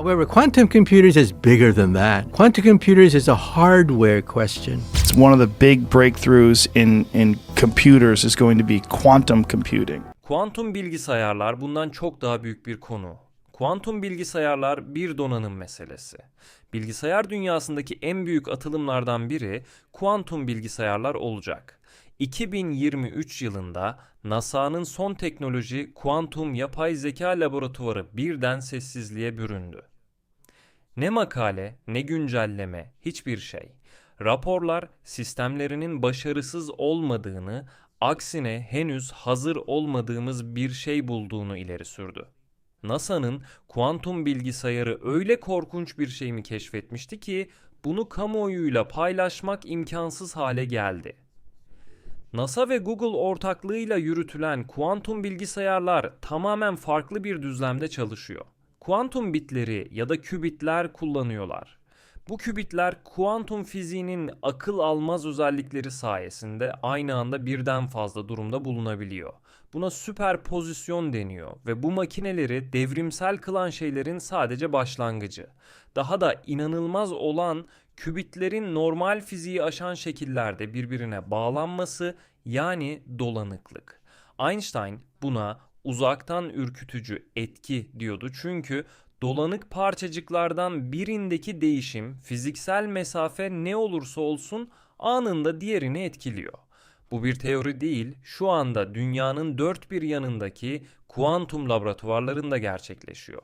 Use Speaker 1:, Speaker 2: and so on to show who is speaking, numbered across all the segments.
Speaker 1: However, quantum computers is bigger than that. Quantum computers is a hardware question.
Speaker 2: It's one of the big breakthroughs in, in computers is going to be quantum computing.
Speaker 3: Kuantum bilgisayarlar bundan çok daha büyük bir konu. Kuantum bilgisayarlar bir donanım meselesi. Bilgisayar dünyasındaki en büyük atılımlardan biri kuantum bilgisayarlar olacak. 2023 yılında NASA'nın son teknoloji kuantum yapay zeka laboratuvarı birden sessizliğe büründü. Ne makale, ne güncelleme, hiçbir şey. Raporlar sistemlerinin başarısız olmadığını, aksine henüz hazır olmadığımız bir şey bulduğunu ileri sürdü. NASA'nın kuantum bilgisayarı öyle korkunç bir şey mi keşfetmişti ki bunu kamuoyuyla paylaşmak imkansız hale geldi. NASA ve Google ortaklığıyla yürütülen kuantum bilgisayarlar tamamen farklı bir düzlemde çalışıyor. Kuantum bitleri ya da kübitler kullanıyorlar. Bu kübitler kuantum fiziğinin akıl almaz özellikleri sayesinde aynı anda birden fazla durumda bulunabiliyor. Buna süperpozisyon deniyor ve bu makineleri devrimsel kılan şeylerin sadece başlangıcı. Daha da inanılmaz olan kübitlerin normal fiziği aşan şekillerde birbirine bağlanması yani dolanıklık. Einstein buna uzaktan ürkütücü etki diyordu çünkü dolanık parçacıklardan birindeki değişim fiziksel mesafe ne olursa olsun anında diğerini etkiliyor. Bu bir teori değil, şu anda dünyanın dört bir yanındaki kuantum laboratuvarlarında gerçekleşiyor.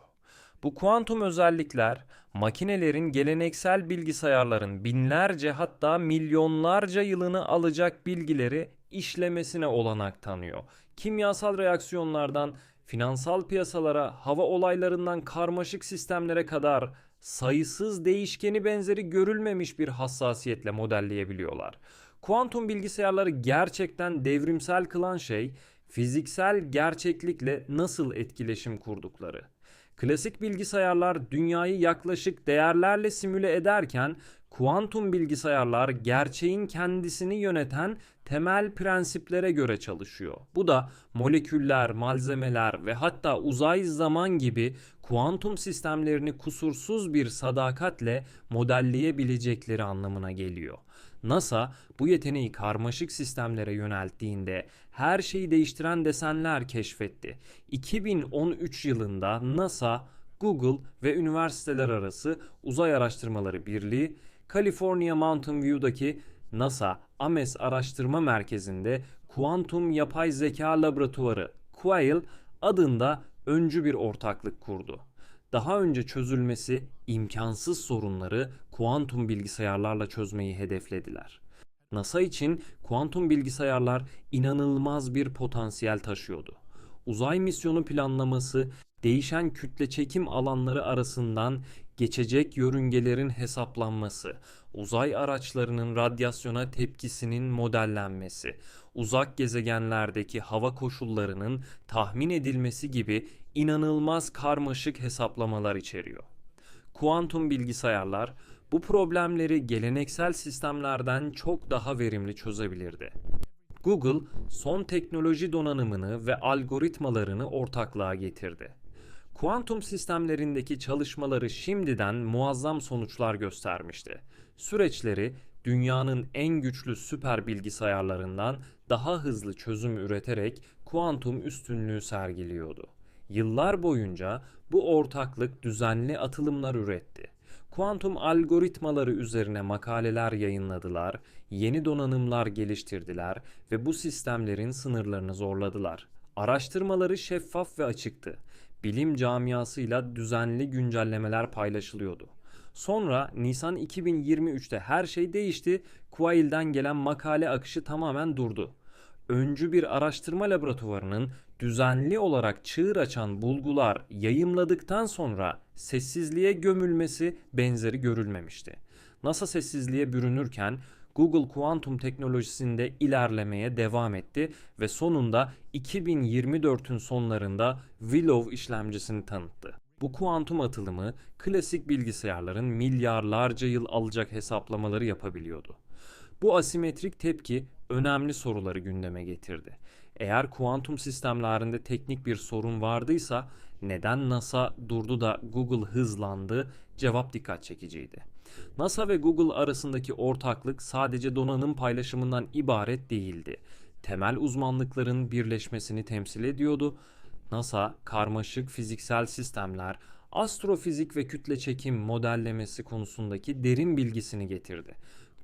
Speaker 3: Bu kuantum özellikler makinelerin geleneksel bilgisayarların binlerce hatta milyonlarca yılını alacak bilgileri işlemesine olanak tanıyor. Kimyasal reaksiyonlardan finansal piyasalara, hava olaylarından karmaşık sistemlere kadar sayısız değişkeni benzeri görülmemiş bir hassasiyetle modelleyebiliyorlar. Kuantum bilgisayarları gerçekten devrimsel kılan şey fiziksel gerçeklikle nasıl etkileşim kurdukları. Klasik bilgisayarlar dünyayı yaklaşık değerlerle simüle ederken kuantum bilgisayarlar gerçeğin kendisini yöneten temel prensiplere göre çalışıyor. Bu da moleküller, malzemeler ve hatta uzay zaman gibi kuantum sistemlerini kusursuz bir sadakatle modelleyebilecekleri anlamına geliyor. NASA bu yeteneği karmaşık sistemlere yönelttiğinde her şeyi değiştiren desenler keşfetti. 2013 yılında NASA, Google ve üniversiteler arası Uzay Araştırmaları Birliği, California Mountain View'daki NASA Ames Araştırma Merkezi'nde Kuantum Yapay Zeka Laboratuvarı Quail adında öncü bir ortaklık kurdu. Daha önce çözülmesi imkansız sorunları kuantum bilgisayarlarla çözmeyi hedeflediler. NASA için kuantum bilgisayarlar inanılmaz bir potansiyel taşıyordu. Uzay misyonu planlaması, değişen kütle çekim alanları arasından geçecek yörüngelerin hesaplanması, uzay araçlarının radyasyona tepkisinin modellenmesi, uzak gezegenlerdeki hava koşullarının tahmin edilmesi gibi inanılmaz karmaşık hesaplamalar içeriyor. Kuantum bilgisayarlar bu problemleri geleneksel sistemlerden çok daha verimli çözebilirdi. Google son teknoloji donanımını ve algoritmalarını ortaklığa getirdi. Kuantum sistemlerindeki çalışmaları şimdiden muazzam sonuçlar göstermişti. Süreçleri dünyanın en güçlü süper bilgisayarlarından daha hızlı çözüm üreterek kuantum üstünlüğü sergiliyordu. Yıllar boyunca bu ortaklık düzenli atılımlar üretti. Kuantum algoritmaları üzerine makaleler yayınladılar, yeni donanımlar geliştirdiler ve bu sistemlerin sınırlarını zorladılar. Araştırmaları şeffaf ve açıktı. Bilim camiasıyla düzenli güncellemeler paylaşılıyordu. Sonra Nisan 2023'te her şey değişti. Quail'den gelen makale akışı tamamen durdu. Öncü bir araştırma laboratuvarının düzenli olarak çığır açan bulgular yayımladıktan sonra sessizliğe gömülmesi benzeri görülmemişti. NASA sessizliğe bürünürken Google kuantum teknolojisinde ilerlemeye devam etti ve sonunda 2024'ün sonlarında Willow işlemcisini tanıttı. Bu kuantum atılımı klasik bilgisayarların milyarlarca yıl alacak hesaplamaları yapabiliyordu. Bu asimetrik tepki önemli soruları gündeme getirdi. Eğer kuantum sistemlerinde teknik bir sorun vardıysa Neden NASA durdu da Google hızlandı? Cevap dikkat çekiciydi. NASA ve Google arasındaki ortaklık sadece donanım paylaşımından ibaret değildi. Temel uzmanlıkların birleşmesini temsil ediyordu. NASA karmaşık fiziksel sistemler, astrofizik ve kütle çekim modellemesi konusundaki derin bilgisini getirdi.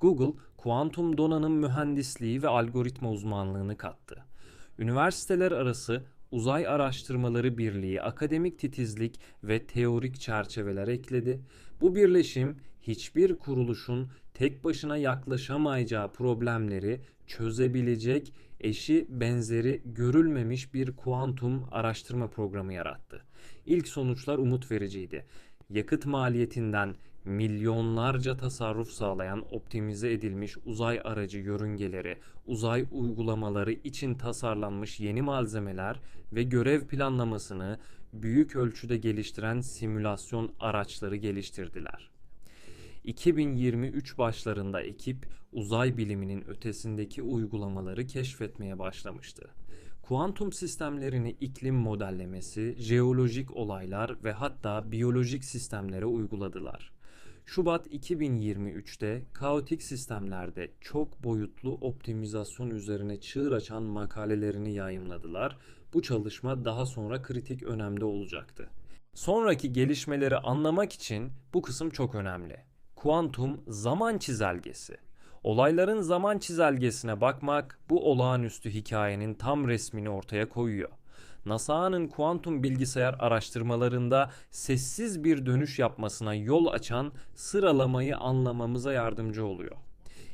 Speaker 3: Google, kuantum donanım mühendisliği ve algoritma uzmanlığını kattı. Üniversiteler arası Uzay Araştırmaları Birliği akademik titizlik ve teorik çerçeveler ekledi. Bu birleşim hiçbir kuruluşun tek başına yaklaşamayacağı problemleri çözebilecek eşi benzeri görülmemiş bir kuantum araştırma programı yarattı. İlk sonuçlar umut vericiydi. Yakıt maliyetinden milyonlarca tasarruf sağlayan optimize edilmiş uzay aracı yörüngeleri, uzay uygulamaları için tasarlanmış yeni malzemeler ve görev planlamasını büyük ölçüde geliştiren simülasyon araçları geliştirdiler. 2023 başlarında ekip uzay biliminin ötesindeki uygulamaları keşfetmeye başlamıştı. Kuantum sistemlerini iklim modellemesi, jeolojik olaylar ve hatta biyolojik sistemlere uyguladılar. Şubat 2023'te kaotik sistemlerde çok boyutlu optimizasyon üzerine çığır açan makalelerini yayımladılar. Bu çalışma daha sonra kritik önemde olacaktı. Sonraki gelişmeleri anlamak için bu kısım çok önemli. Kuantum zaman çizelgesi. Olayların zaman çizelgesine bakmak bu olağanüstü hikayenin tam resmini ortaya koyuyor. NASA'nın kuantum bilgisayar araştırmalarında sessiz bir dönüş yapmasına yol açan sıralamayı anlamamıza yardımcı oluyor.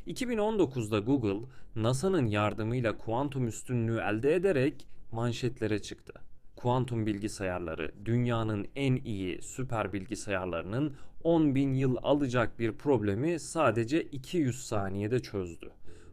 Speaker 3: 2019'da Google, NASA'nın yardımıyla kuantum üstünlüğü elde ederek manşetlere çıktı. Kuantum bilgisayarları dünyanın en iyi süper bilgisayarlarının 10 bin yıl alacak bir problemi sadece 200 saniyede çözdü.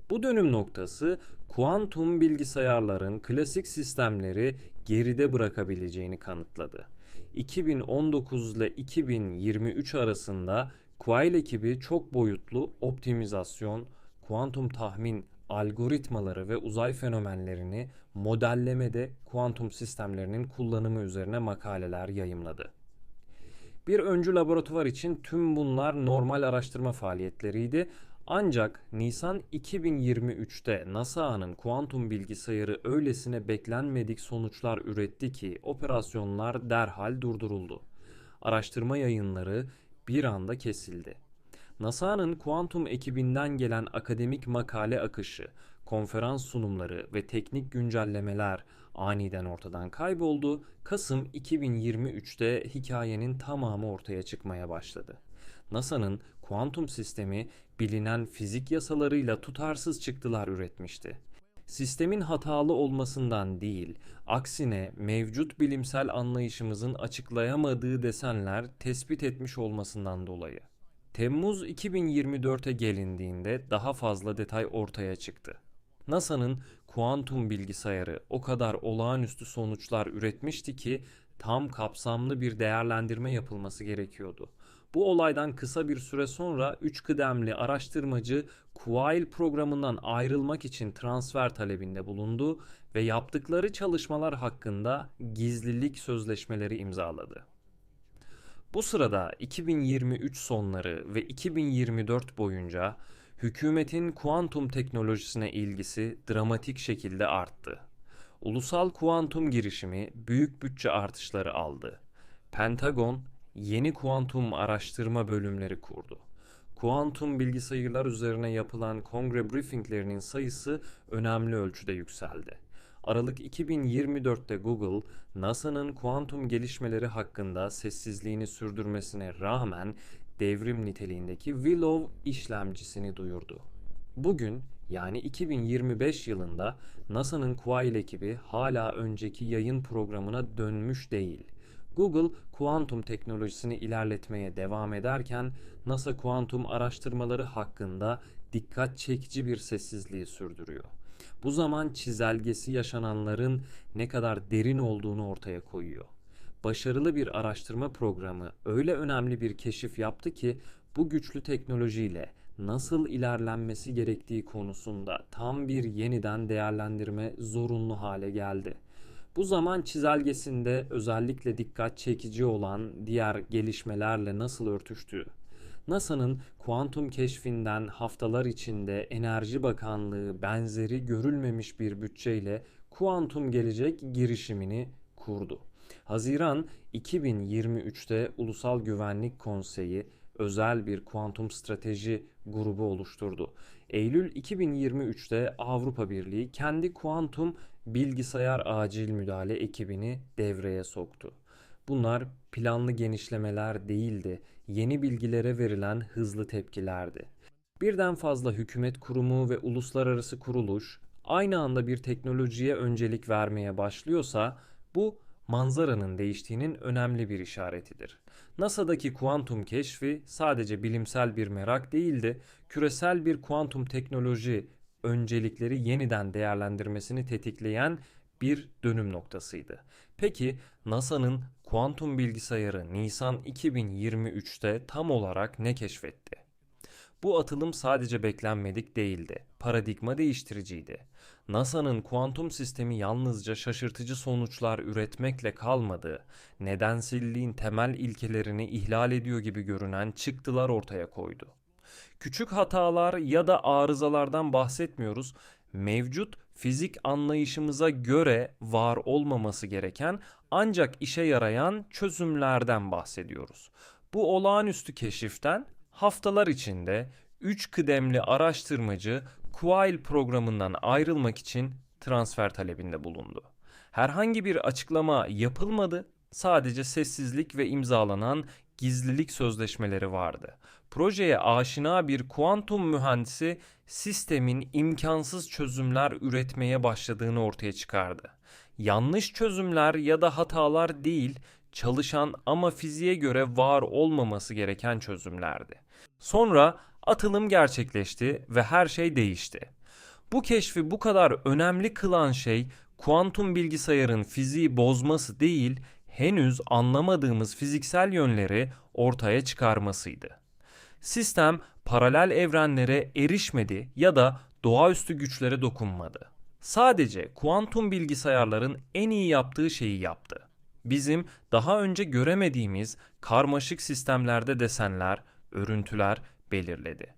Speaker 3: Bu dönüm noktası kuantum bilgisayarların klasik sistemleri geride bırakabileceğini kanıtladı. 2019 ile 2023 arasında Quail ekibi çok boyutlu optimizasyon, kuantum tahmin algoritmaları ve uzay fenomenlerini modellemede kuantum sistemlerinin kullanımı üzerine makaleler yayımladı. Bir öncü laboratuvar için tüm bunlar normal araştırma faaliyetleriydi. Ancak Nisan 2023'te NASA'nın kuantum bilgisayarı öylesine beklenmedik sonuçlar üretti ki operasyonlar derhal durduruldu. Araştırma yayınları bir anda kesildi. NASA'nın kuantum ekibinden gelen akademik makale akışı, konferans sunumları ve teknik güncellemeler aniden ortadan kayboldu. Kasım 2023'te hikayenin tamamı ortaya çıkmaya başladı. NASA'nın kuantum sistemi bilinen fizik yasalarıyla tutarsız çıktılar üretmişti. Sistemin hatalı olmasından değil, aksine mevcut bilimsel anlayışımızın açıklayamadığı desenler tespit etmiş olmasından dolayı. Temmuz 2024'e gelindiğinde daha fazla detay ortaya çıktı. NASA'nın kuantum bilgisayarı o kadar olağanüstü sonuçlar üretmişti ki tam kapsamlı bir değerlendirme yapılması gerekiyordu. Bu olaydan kısa bir süre sonra 3 kıdemli araştırmacı Quail programından ayrılmak için transfer talebinde bulundu ve yaptıkları çalışmalar hakkında gizlilik sözleşmeleri imzaladı. Bu sırada 2023 sonları ve 2024 boyunca hükümetin kuantum teknolojisine ilgisi dramatik şekilde arttı. Ulusal kuantum girişimi büyük bütçe artışları aldı. Pentagon yeni kuantum araştırma bölümleri kurdu. Kuantum bilgisayarlar üzerine yapılan kongre briefinglerinin sayısı önemli ölçüde yükseldi. Aralık 2024'te Google, NASA'nın kuantum gelişmeleri hakkında sessizliğini sürdürmesine rağmen devrim niteliğindeki Willow işlemcisini duyurdu. Bugün yani 2025 yılında NASA'nın Quail ekibi hala önceki yayın programına dönmüş değil. Google kuantum teknolojisini ilerletmeye devam ederken NASA kuantum araştırmaları hakkında dikkat çekici bir sessizliği sürdürüyor. Bu zaman çizelgesi yaşananların ne kadar derin olduğunu ortaya koyuyor. Başarılı bir araştırma programı öyle önemli bir keşif yaptı ki bu güçlü teknolojiyle nasıl ilerlenmesi gerektiği konusunda tam bir yeniden değerlendirme zorunlu hale geldi. Bu zaman çizelgesinde özellikle dikkat çekici olan diğer gelişmelerle nasıl örtüştüğü, NASA'nın kuantum keşfinden haftalar içinde Enerji Bakanlığı benzeri görülmemiş bir bütçeyle kuantum gelecek girişimini kurdu. Haziran 2023'te Ulusal Güvenlik Konseyi özel bir kuantum strateji grubu oluşturdu. Eylül 2023'te Avrupa Birliği kendi kuantum bilgisayar acil müdahale ekibini devreye soktu. Bunlar planlı genişlemeler değildi, yeni bilgilere verilen hızlı tepkilerdi. Birden fazla hükümet kurumu ve uluslararası kuruluş aynı anda bir teknolojiye öncelik vermeye başlıyorsa bu manzaranın değiştiğinin önemli bir işaretidir. NASA'daki kuantum keşfi sadece bilimsel bir merak değildi, küresel bir kuantum teknoloji öncelikleri yeniden değerlendirmesini tetikleyen bir dönüm noktasıydı. Peki NASA'nın kuantum bilgisayarı Nisan 2023'te tam olarak ne keşfetti? Bu atılım sadece beklenmedik değildi. Paradigma değiştiriciydi. NASA'nın kuantum sistemi yalnızca şaşırtıcı sonuçlar üretmekle kalmadı, nedenselliğin temel ilkelerini ihlal ediyor gibi görünen çıktılar ortaya koydu. Küçük hatalar ya da arızalardan bahsetmiyoruz. Mevcut fizik anlayışımıza göre var olmaması gereken ancak işe yarayan çözümlerden bahsediyoruz. Bu olağanüstü keşiften haftalar içinde 3 kıdemli araştırmacı Quail programından ayrılmak için transfer talebinde bulundu. Herhangi bir açıklama yapılmadı. Sadece sessizlik ve imzalanan gizlilik sözleşmeleri vardı. Projeye aşina bir kuantum mühendisi sistemin imkansız çözümler üretmeye başladığını ortaya çıkardı. Yanlış çözümler ya da hatalar değil, çalışan ama fiziğe göre var olmaması gereken çözümlerdi. Sonra atılım gerçekleşti ve her şey değişti. Bu keşfi bu kadar önemli kılan şey kuantum bilgisayarın fiziği bozması değil, henüz anlamadığımız fiziksel yönleri ortaya çıkarmasıydı. Sistem paralel evrenlere erişmedi ya da doğaüstü güçlere dokunmadı. Sadece kuantum bilgisayarların en iyi yaptığı şeyi yaptı. Bizim daha önce göremediğimiz karmaşık sistemlerde desenler, örüntüler belirledi.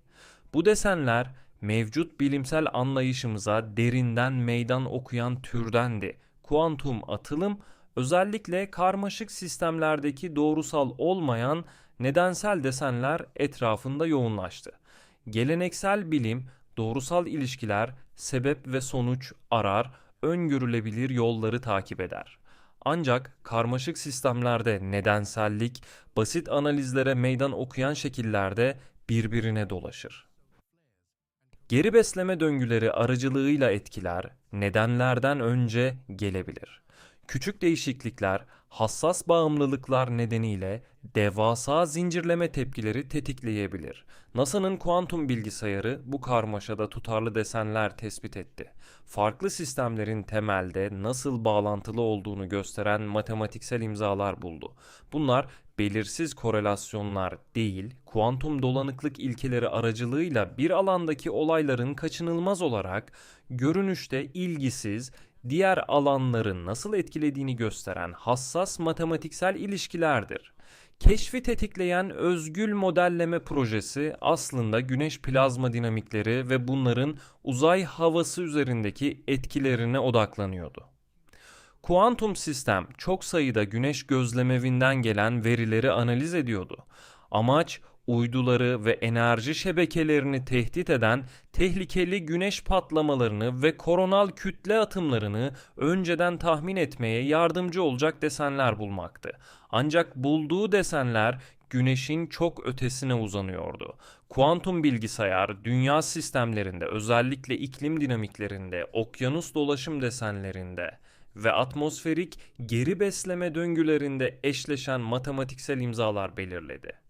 Speaker 3: Bu desenler mevcut bilimsel anlayışımıza derinden meydan okuyan türdendi. Kuantum atılım özellikle karmaşık sistemlerdeki doğrusal olmayan nedensel desenler etrafında yoğunlaştı. Geleneksel bilim doğrusal ilişkiler, sebep ve sonuç arar, öngörülebilir yolları takip eder. Ancak karmaşık sistemlerde nedensellik, basit analizlere meydan okuyan şekillerde birbirine dolaşır. Geri besleme döngüleri aracılığıyla etkiler, nedenlerden önce gelebilir. Küçük değişiklikler, hassas bağımlılıklar nedeniyle devasa zincirleme tepkileri tetikleyebilir. NASA'nın kuantum bilgisayarı bu karmaşada tutarlı desenler tespit etti. Farklı sistemlerin temelde nasıl bağlantılı olduğunu gösteren matematiksel imzalar buldu. Bunlar belirsiz korelasyonlar değil, kuantum dolanıklık ilkeleri aracılığıyla bir alandaki olayların kaçınılmaz olarak görünüşte ilgisiz, diğer alanları nasıl etkilediğini gösteren hassas matematiksel ilişkilerdir. Keşfi tetikleyen özgül modelleme projesi aslında güneş plazma dinamikleri ve bunların uzay havası üzerindeki etkilerine odaklanıyordu. Kuantum sistem çok sayıda güneş gözlemevinden gelen verileri analiz ediyordu. Amaç uyduları ve enerji şebekelerini tehdit eden tehlikeli güneş patlamalarını ve koronal kütle atımlarını önceden tahmin etmeye yardımcı olacak desenler bulmaktı. Ancak bulduğu desenler güneşin çok ötesine uzanıyordu. Kuantum bilgisayar dünya sistemlerinde özellikle iklim dinamiklerinde, okyanus dolaşım desenlerinde ve atmosferik geri besleme döngülerinde eşleşen matematiksel imzalar belirledi.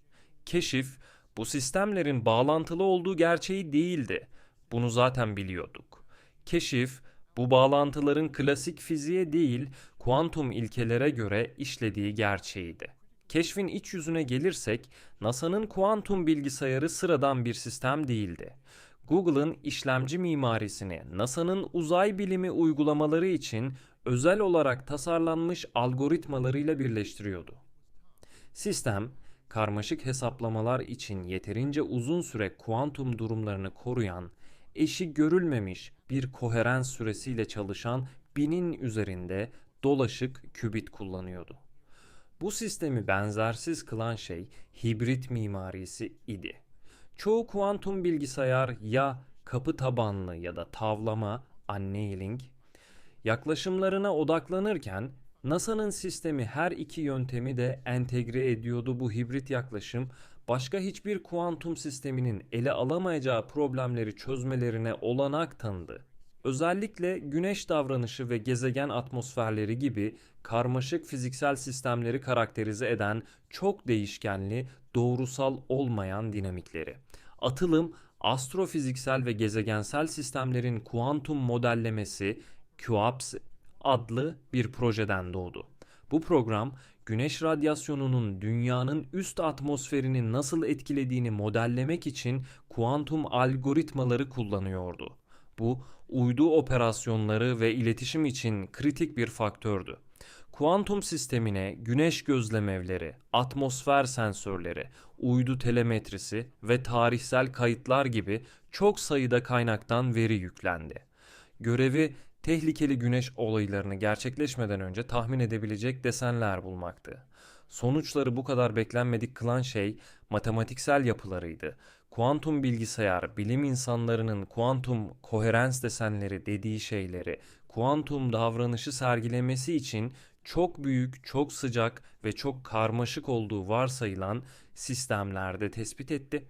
Speaker 3: Keşif bu sistemlerin bağlantılı olduğu gerçeği değildi. Bunu zaten biliyorduk. Keşif bu bağlantıların klasik fiziğe değil, kuantum ilkelere göre işlediği gerçeğiydi. Keşfin iç yüzüne gelirsek, NASA'nın kuantum bilgisayarı sıradan bir sistem değildi. Google'ın işlemci mimarisini NASA'nın uzay bilimi uygulamaları için özel olarak tasarlanmış algoritmalarıyla birleştiriyordu. Sistem, karmaşık hesaplamalar için yeterince uzun süre kuantum durumlarını koruyan, eşi görülmemiş bir koherans süresiyle çalışan binin üzerinde dolaşık kübit kullanıyordu. Bu sistemi benzersiz kılan şey hibrit mimarisi idi. Çoğu kuantum bilgisayar ya kapı tabanlı ya da tavlama, annealing, yaklaşımlarına odaklanırken NASA'nın sistemi her iki yöntemi de entegre ediyordu bu hibrit yaklaşım başka hiçbir kuantum sisteminin ele alamayacağı problemleri çözmelerine olanak tanıdı. Özellikle güneş davranışı ve gezegen atmosferleri gibi karmaşık fiziksel sistemleri karakterize eden çok değişkenli, doğrusal olmayan dinamikleri. Atılım, astrofiziksel ve gezegensel sistemlerin kuantum modellemesi QAPS adlı bir projeden doğdu. Bu program güneş radyasyonunun dünyanın üst atmosferini nasıl etkilediğini modellemek için kuantum algoritmaları kullanıyordu. Bu uydu operasyonları ve iletişim için kritik bir faktördü. Kuantum sistemine güneş gözlemevleri, atmosfer sensörleri, uydu telemetrisi ve tarihsel kayıtlar gibi çok sayıda kaynaktan veri yüklendi. Görevi tehlikeli güneş olaylarını gerçekleşmeden önce tahmin edebilecek desenler bulmaktı. Sonuçları bu kadar beklenmedik kılan şey matematiksel yapılarıydı. Kuantum bilgisayar, bilim insanlarının kuantum koherens desenleri dediği şeyleri, kuantum davranışı sergilemesi için çok büyük, çok sıcak ve çok karmaşık olduğu varsayılan sistemlerde tespit etti.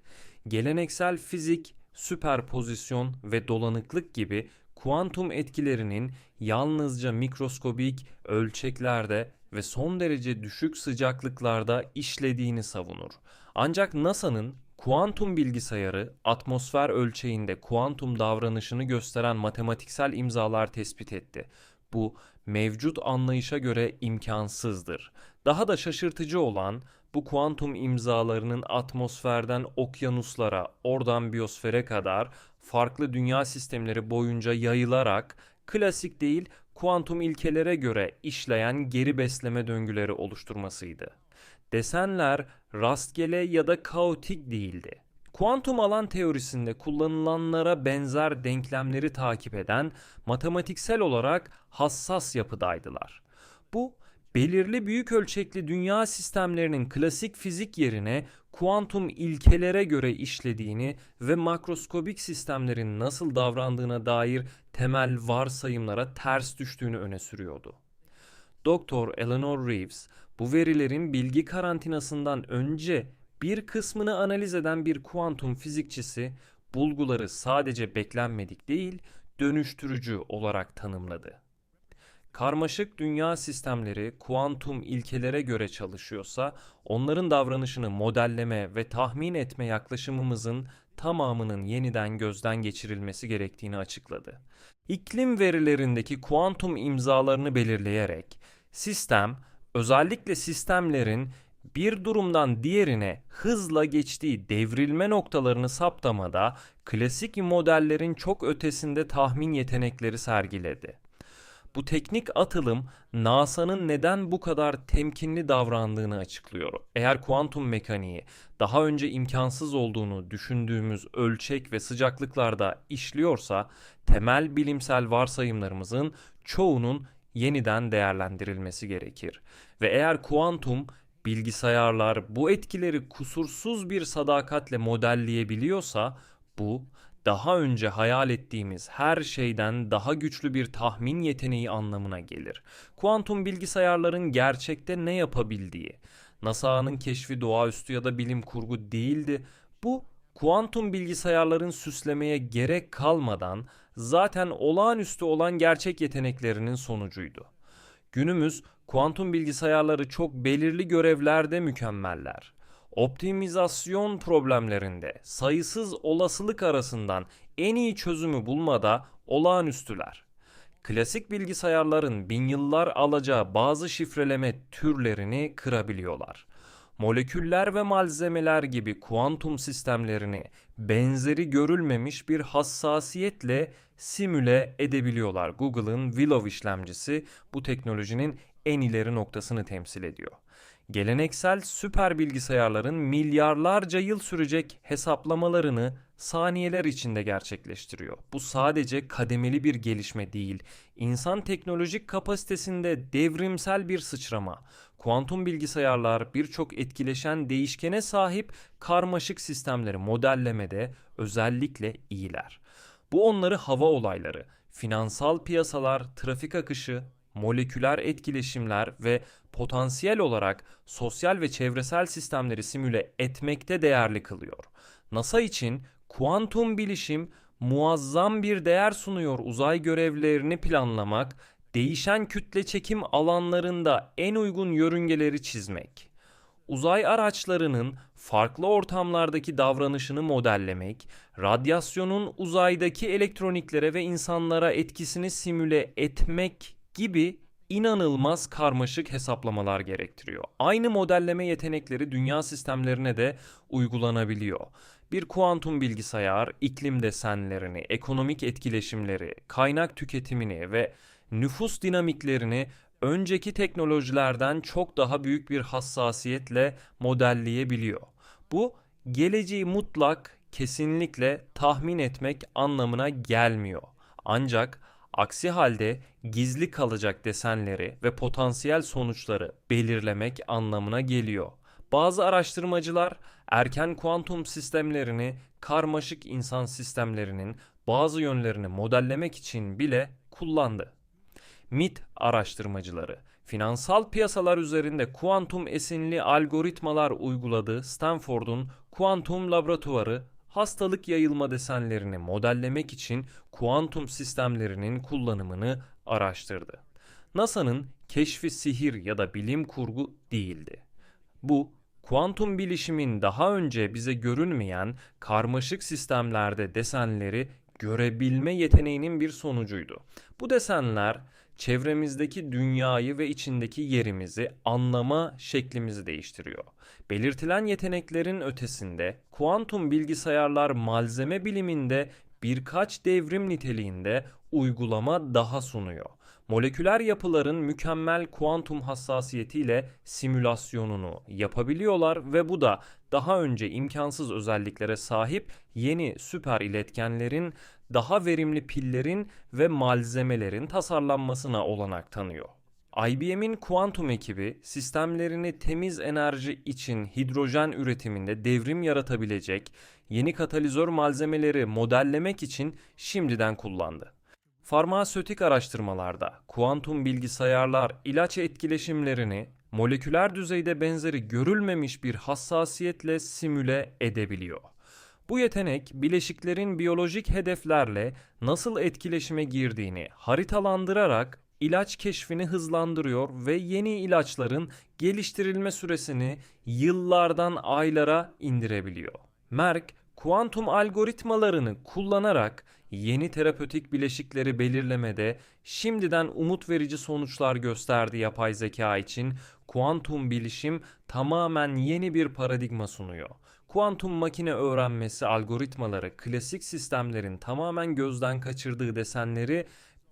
Speaker 3: Geleneksel fizik, süperpozisyon ve dolanıklık gibi kuantum etkilerinin yalnızca mikroskobik ölçeklerde ve son derece düşük sıcaklıklarda işlediğini savunur. Ancak NASA'nın kuantum bilgisayarı atmosfer ölçeğinde kuantum davranışını gösteren matematiksel imzalar tespit etti. Bu mevcut anlayışa göre imkansızdır. Daha da şaşırtıcı olan bu kuantum imzalarının atmosferden okyanuslara, oradan biyosfere kadar farklı dünya sistemleri boyunca yayılarak klasik değil kuantum ilkelere göre işleyen geri besleme döngüleri oluşturmasıydı. Desenler rastgele ya da kaotik değildi. Kuantum alan teorisinde kullanılanlara benzer denklemleri takip eden matematiksel olarak hassas yapıdaydılar. Bu belirli büyük ölçekli dünya sistemlerinin klasik fizik yerine kuantum ilkelere göre işlediğini ve makroskobik sistemlerin nasıl davrandığına dair temel varsayımlara ters düştüğünü öne sürüyordu. Doktor Eleanor Reeves bu verilerin bilgi karantinasından önce bir kısmını analiz eden bir kuantum fizikçisi bulguları sadece beklenmedik değil, dönüştürücü olarak tanımladı. Karmaşık dünya sistemleri kuantum ilkelere göre çalışıyorsa, onların davranışını modelleme ve tahmin etme yaklaşımımızın tamamının yeniden gözden geçirilmesi gerektiğini açıkladı. İklim verilerindeki kuantum imzalarını belirleyerek sistem, özellikle sistemlerin bir durumdan diğerine hızla geçtiği devrilme noktalarını saptamada klasik modellerin çok ötesinde tahmin yetenekleri sergiledi. Bu teknik atılım NASA'nın neden bu kadar temkinli davrandığını açıklıyor. Eğer kuantum mekaniği daha önce imkansız olduğunu düşündüğümüz ölçek ve sıcaklıklarda işliyorsa temel bilimsel varsayımlarımızın çoğunun yeniden değerlendirilmesi gerekir. Ve eğer kuantum bilgisayarlar bu etkileri kusursuz bir sadakatle modelleyebiliyorsa bu daha önce hayal ettiğimiz her şeyden daha güçlü bir tahmin yeteneği anlamına gelir. Kuantum bilgisayarların gerçekte ne yapabildiği, NASA'nın keşfi doğaüstü ya da bilim kurgu değildi. Bu kuantum bilgisayarların süslemeye gerek kalmadan zaten olağanüstü olan gerçek yeteneklerinin sonucuydu. Günümüz kuantum bilgisayarları çok belirli görevlerde mükemmeller. Optimizasyon problemlerinde sayısız olasılık arasından en iyi çözümü bulmada olağanüstüler. Klasik bilgisayarların bin yıllar alacağı bazı şifreleme türlerini kırabiliyorlar. moleküller ve malzemeler gibi kuantum sistemlerini benzeri görülmemiş bir hassasiyetle simüle edebiliyorlar. Google'ın Willow işlemcisi bu teknolojinin en ileri noktasını temsil ediyor. Geleneksel süper bilgisayarların milyarlarca yıl sürecek hesaplamalarını saniyeler içinde gerçekleştiriyor. Bu sadece kademeli bir gelişme değil, insan teknolojik kapasitesinde devrimsel bir sıçrama. Kuantum bilgisayarlar birçok etkileşen değişkene sahip karmaşık sistemleri modellemede özellikle iyiler. Bu onları hava olayları, finansal piyasalar, trafik akışı, moleküler etkileşimler ve potansiyel olarak sosyal ve çevresel sistemleri simüle etmekte değerli kılıyor. NASA için kuantum bilişim muazzam bir değer sunuyor uzay görevlerini planlamak, değişen kütle çekim alanlarında en uygun yörüngeleri çizmek. Uzay araçlarının farklı ortamlardaki davranışını modellemek, radyasyonun uzaydaki elektroniklere ve insanlara etkisini simüle etmek gibi inanılmaz karmaşık hesaplamalar gerektiriyor. Aynı modelleme yetenekleri dünya sistemlerine de uygulanabiliyor. Bir kuantum bilgisayar iklim desenlerini, ekonomik etkileşimleri, kaynak tüketimini ve nüfus dinamiklerini önceki teknolojilerden çok daha büyük bir hassasiyetle modelleyebiliyor. Bu geleceği mutlak, kesinlikle tahmin etmek anlamına gelmiyor. Ancak aksi halde gizli kalacak desenleri ve potansiyel sonuçları belirlemek anlamına geliyor. Bazı araştırmacılar erken kuantum sistemlerini karmaşık insan sistemlerinin bazı yönlerini modellemek için bile kullandı. MIT araştırmacıları finansal piyasalar üzerinde kuantum esinli algoritmalar uyguladığı Stanford'un kuantum laboratuvarı hastalık yayılma desenlerini modellemek için kuantum sistemlerinin kullanımını araştırdı. NASA'nın keşfi sihir ya da bilim kurgu değildi. Bu kuantum bilişimin daha önce bize görünmeyen karmaşık sistemlerde desenleri görebilme yeteneğinin bir sonucuydu. Bu desenler çevremizdeki dünyayı ve içindeki yerimizi anlama şeklimizi değiştiriyor. Belirtilen yeteneklerin ötesinde kuantum bilgisayarlar malzeme biliminde birkaç devrim niteliğinde uygulama daha sunuyor. Moleküler yapıların mükemmel kuantum hassasiyetiyle simülasyonunu yapabiliyorlar ve bu da daha önce imkansız özelliklere sahip yeni süper iletkenlerin, daha verimli pillerin ve malzemelerin tasarlanmasına olanak tanıyor. IBM'in kuantum ekibi sistemlerini temiz enerji için hidrojen üretiminde devrim yaratabilecek yeni katalizör malzemeleri modellemek için şimdiden kullandı. Farmasötik araştırmalarda kuantum bilgisayarlar ilaç etkileşimlerini moleküler düzeyde benzeri görülmemiş bir hassasiyetle simüle edebiliyor. Bu yetenek bileşiklerin biyolojik hedeflerle nasıl etkileşime girdiğini haritalandırarak ilaç keşfini hızlandırıyor ve yeni ilaçların geliştirilme süresini yıllardan aylara indirebiliyor. Merck kuantum algoritmalarını kullanarak yeni terapötik bileşikleri belirlemede şimdiden umut verici sonuçlar gösterdi yapay zeka için kuantum bilişim tamamen yeni bir paradigma sunuyor. Kuantum makine öğrenmesi algoritmaları klasik sistemlerin tamamen gözden kaçırdığı desenleri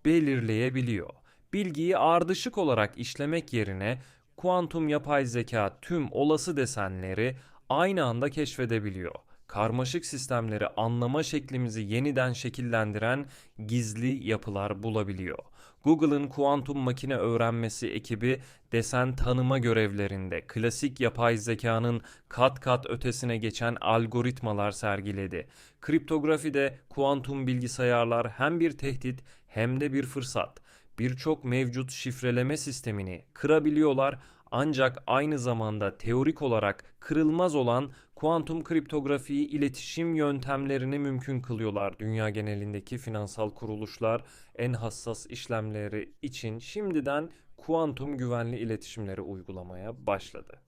Speaker 3: belirleyebiliyor. Bilgiyi ardışık olarak işlemek yerine kuantum yapay zeka tüm olası desenleri aynı anda keşfedebiliyor karmaşık sistemleri anlama şeklimizi yeniden şekillendiren gizli yapılar bulabiliyor. Google'ın kuantum makine öğrenmesi ekibi desen tanıma görevlerinde klasik yapay zekanın kat kat ötesine geçen algoritmalar sergiledi. Kriptografide kuantum bilgisayarlar hem bir tehdit hem de bir fırsat. Birçok mevcut şifreleme sistemini kırabiliyorlar ancak aynı zamanda teorik olarak kırılmaz olan kuantum kriptografiyi iletişim yöntemlerini mümkün kılıyorlar. Dünya genelindeki finansal kuruluşlar en hassas işlemleri için şimdiden kuantum güvenli iletişimleri uygulamaya başladı.